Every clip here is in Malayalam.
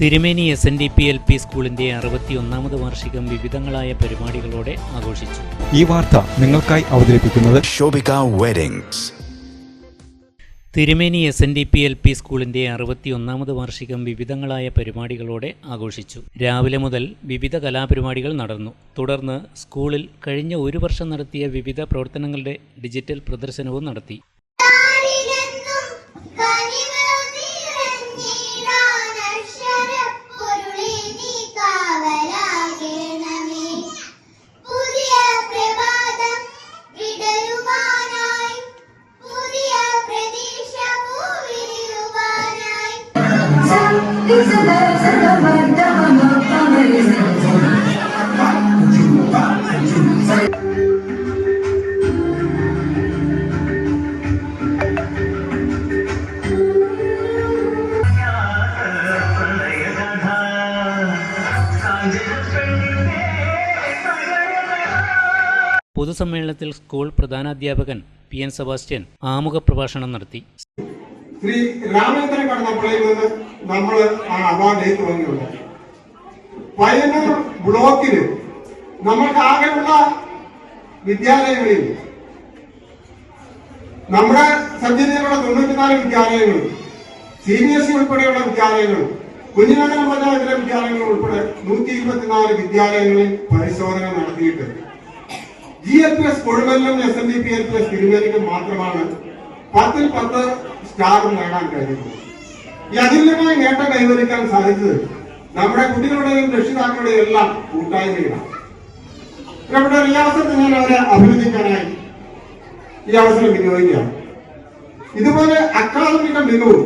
Thirumeni S N D P L P സ്കൂളിന്റെ അറുപത്തിയൊന്നാമത് വാർഷികം വിവിധങ്ങളായ പരിപാടികളോടെ ആഘോഷിച്ചു. ഈ വാർത്ത നിങ്ങൾക്കായി അവതരിപ്പിക്കുന്നത്. Thirumeni S N D P L P സ്കൂളിന്റെ അറുപത്തിയൊന്നാമത് വാർഷികം വിവിധങ്ങളായ പരിപാടികളോടെ ആഘോഷിച്ചു. രാവിലെ മുതൽ വിവിധ കലാപരിപാടികൾ നടന്നു. തുടർന്ന് സ്കൂളിൽ കഴിഞ്ഞ ഒരു വർഷം നടത്തിയ വിവിധ പ്രവർത്തനങ്ങളുടെ ഡിജിറ്റൽ പ്രദർശനവും നടത്തി. പൊതുസമ്മേളനത്തിൽ സ്കൂൾ പ്രധാനാധ്യാപകൻ പി എൻ സെബാസ്റ്റ്യൻ ആമുഖ പ്രഭാഷണം നടത്തി ശ്രീ രാമേന്ദ്രൻ കടന്നപ്പള്ളിയിൽ നിന്ന് നമ്മൾ ആ അവാർഡ് ഏറ്റുവാങ്ങിയുണ്ട് പയ്യന്നൂർ ബ്ലോക്കിൽ നമ്മൾക്ക് ആകെയുള്ള വിദ്യാലയങ്ങളിൽ നമ്മുടെ സബ്ജില്ലയിലുള്ള തൊണ്ണൂറ്റിനാല് വിദ്യാലയങ്ങളും സി ബി എസ് ഇ ഉൾപ്പെടെയുള്ള വിദ്യാലയങ്ങളും കുഞ്ഞിനഗരം പഞ്ചായത്തിലെ വിദ്യാലയങ്ങൾ ഉൾപ്പെടെ നൂറ്റി ഇരുപത്തിനാല് വിദ്യാലയങ്ങളിൽ പരിശോധന നടത്തിയിട്ട് G L P S കൊടുങ്ങല്ലും S N D P L P S തിരുവേലിക്കും മാത്രമാണ് പത്തിൽ പത്ത് സ്റ്റാറും നേടാൻ കഴിഞ്ഞു. ഈ അതുല്യമായ നേട്ടം കൈവരിക്കാൻ സാധിച്ചത് നമ്മുടെ കുട്ടികളുടെയും രക്ഷിതാക്കളുടെയും എല്ലാം കൂട്ടായ്മയിലാണ്. നമ്മുടെ റിയാസത്ത് ഞാൻ അവരെ അഭിനന്ദിക്കാനായി ഈ അവസരം വിനിയോഗിക്കുകയാണ് ഇതുപോലെ അക്കാദമിക മികവ്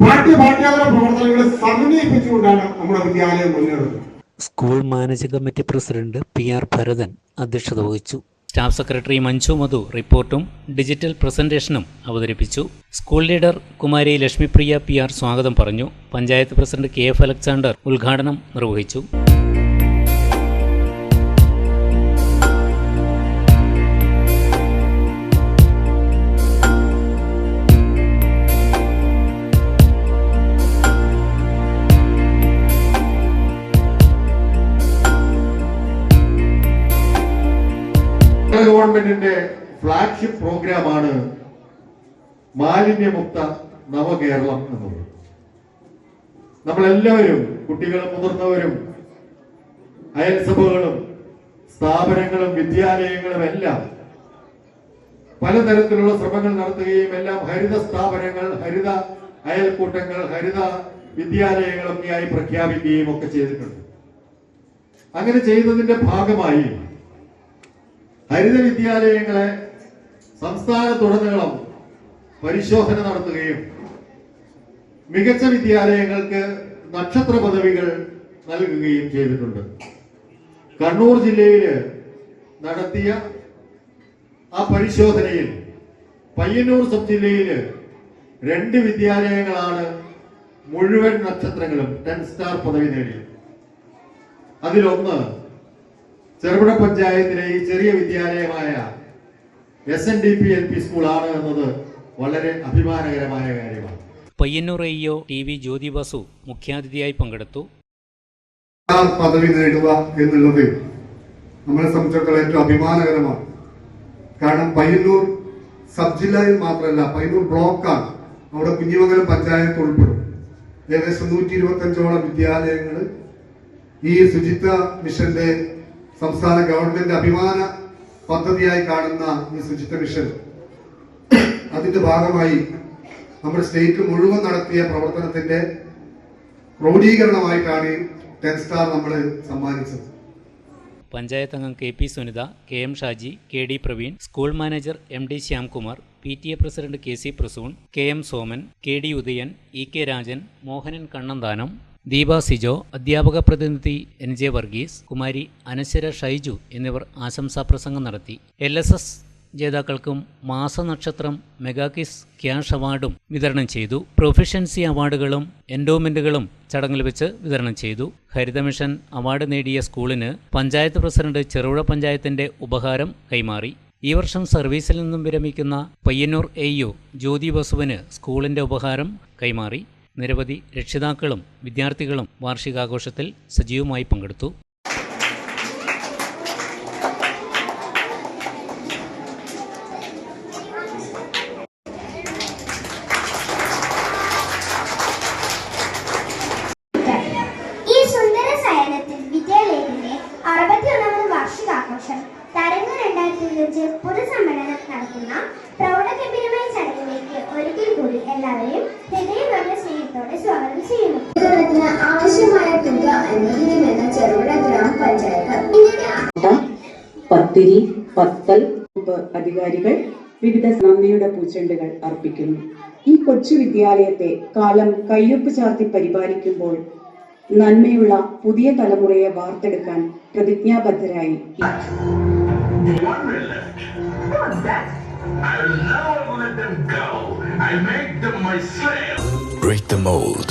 പാഠ്യ പാഠ്യേതര പ്രവർത്തനങ്ങളെ സമന്വയിപ്പിച്ചുകൊണ്ടാണ് നമ്മുടെ വിദ്യാലയം മുന്നേറുന്നത്. School managing committee president P R Bharathan അധ്യക്ഷത വഹിച്ചു. സ്റ്റാഫ് സെക്രട്ടറി മഞ്ജു മധു റിപ്പോർട്ടും ഡിജിറ്റൽ പ്രസന്റേഷനും അവതരിപ്പിച്ചു. സ്കൂൾ ലീഡർ കുമാരി ലക്ഷ്മിപ്രിയ പി ആർ സ്വാഗതം പറഞ്ഞു. Panchayat president K F Alexander ഉദ്ഘാടനം നിർവഹിച്ചു. ഗവൺമെന്റിന്റെ ഫ്ലാഗ്ഷിപ്പ് പ്രോഗ്രാമാണ് മാലിന്യമുക്ത നവകേരളം എന്നുള്ളത്. നമ്മളെല്ലാവരും കുട്ടികളും മുതിർന്നവരും അയൽസഭകളും സ്ഥാപനങ്ങളും വിദ്യാലയങ്ങളും എല്ലാം പലതരത്തിലുള്ള ശ്രമങ്ങൾ നടത്തുകയും എല്ലാം ഹരിത സ്ഥാപനങ്ങൾ ഹരിത അയൽക്കൂട്ടങ്ങൾ ഹരിത വിദ്യാലയങ്ങളൊക്കെയായി പ്രഖ്യാപിക്കുകയും ഒക്കെ ചെയ്തിട്ടുണ്ട്. അങ്ങനെ ചെയ്തതിന്റെ ഭാഗമായി ഹരിത വിദ്യാലയങ്ങളെ സംസ്ഥാനത്തുടനീളം പരിശോധന നടത്തുകയും മികച്ച വിദ്യാലയങ്ങൾക്ക് നക്ഷത്ര പദവികൾ നൽകുകയും ചെയ്തിട്ടുണ്ട്. കണ്ണൂർ ജില്ലയിൽ നടത്തിയ ആ പരിശോധനയിൽ പയ്യന്നൂർ സബ് ജില്ലയിൽ രണ്ട് വിദ്യാലയങ്ങളാണ് മുഴുവൻ നക്ഷത്രങ്ങളും ടെൻ സ്റ്റാർ പദവി നേടിയത്. അതിലൊന്ന് ചെറുപുഴ പഞ്ചായത്തിലെ ഈ ചെറിയ വിദ്യാലയമായ S N D P L P സ്കൂളാണ് എന്നത് വളരെ അഭിമാനകരമായ കാര്യമാണ്. പയ്യന്നൂർ അയ്യോ ടി വി ജ്യോതി ബസു മുഖ്യാതിഥിയായി പങ്കെടുത്തു. പദവി നേടുക എന്നുള്ളത് നമ്മളെ സംബന്ധിച്ചിടത്തോളം ഏറ്റവും അഭിമാനകരമാണ്. കാരണം പയ്യന്നൂർ സബ് ജില്ലയിൽ മാത്രമല്ല പയ്യന്നൂർ ബ്ലോക്കാണ് അവിടെ കുഞ്ഞിമംഗലം പഞ്ചായത്ത് ഉൾപ്പെടും. ഏകദേശം നൂറ്റി ഇരുപത്തഞ്ചോളം വിദ്യാലയങ്ങൾ ഈ ശുചിത്വ മിഷന്റെ സംസ്ഥാന ഗവൺമെന്റ് അഭിമാന പദ്ധതിയായി കാണുന്ന ഈ ശുചിത്വ മിഷൻ. അതിന്റെ ഭാഗമായി നമ്മുടെ സ്റ്റേറ്റ് മുഴുവൻ നടത്തിയ പ്രവർത്തനത്തിന്റെ ക്രോഡീകരണമായിട്ടാണ് ടെൻ സ്റ്റാർ നമ്മൾ സമ്മാനിച്ചത്. പഞ്ചായത്ത് അംഗം K P Sunitha K M Shaji K D Praveen school manager M D Shyamkumar P T A president K C Prasoon K M Soman K D Udayan E K Rajan Mohanan Kannanthanam Deepa Sijo അധ്യാപക പ്രതിനിധി എൻ. ജെ. വർഗീസ് കുമാരി അനശ്വര ഷൈജു എന്നിവർ ആശംസാ പ്രസംഗം നടത്തി. എൽ. എസ്. എസ്. ജേതാക്കൾക്കും മാസനക്ഷത്രം മെഗാകിസ് ക്യാഷ് അവാർഡും വിതരണം ചെയ്തു. പ്രൊഫഷൻസി അവാർഡുകളും എൻഡോമെന്റുകളും ചടങ്ങിൽ വെച്ച് വിതരണം ചെയ്തു. ഹരിതമിഷൻ അവാർഡ് നേടിയ സ്കൂളിന് പഞ്ചായത്ത് പ്രസിഡന്റ് ചെറുപുഴ പഞ്ചായത്തിന്റെ ഉപഹാരം കൈമാറി. ഈ വർഷം സർവീസിൽ നിന്നും വിരമിക്കുന്ന പയ്യന്നൂർ എ യു ജ്യോതി ബസുവിന് സ്കൂളിന്റെ ഉപഹാരം കൈമാറി. നിരവധി രക്ഷിതാക്കളും വിദ്യാർത്ഥികളും വാർഷികാഘോഷത്തിൽ സജീവമായി പങ്കെടുത്തു. വാർഷികാഘോഷം തരംഗ രണ്ടായിരത്തി ഇരുപത്തി പൊതുസമ്മേളനം നടക്കുന്ന പ്രൗഢഗംഭീരമായ ചടങ്ങിലേക്ക് ഒരിക്കൽ കൂടി എല്ലാവരെയും ഗ്രാമപഞ്ചായത്ത് പത്തിരി പത്തൽ അധികാരികൾ വിവിധ നന്ദിയുടെ പൂച്ചെണ്ടുകൾ അർപ്പിക്കുന്നു ഈ കൊച്ചു വിദ്യാലയത്തെ കാലം കയ്യൊപ്പ് ചാർത്തി പരിപാലിക്കുമ്പോൾ നന്മയുള്ള പുതിയ തലമുറയെ വാർത്തെടുക്കാൻ പ്രതിജ്ഞാബദ്ധരായി I'll never let them go. I'll make them my slave. Break the mold.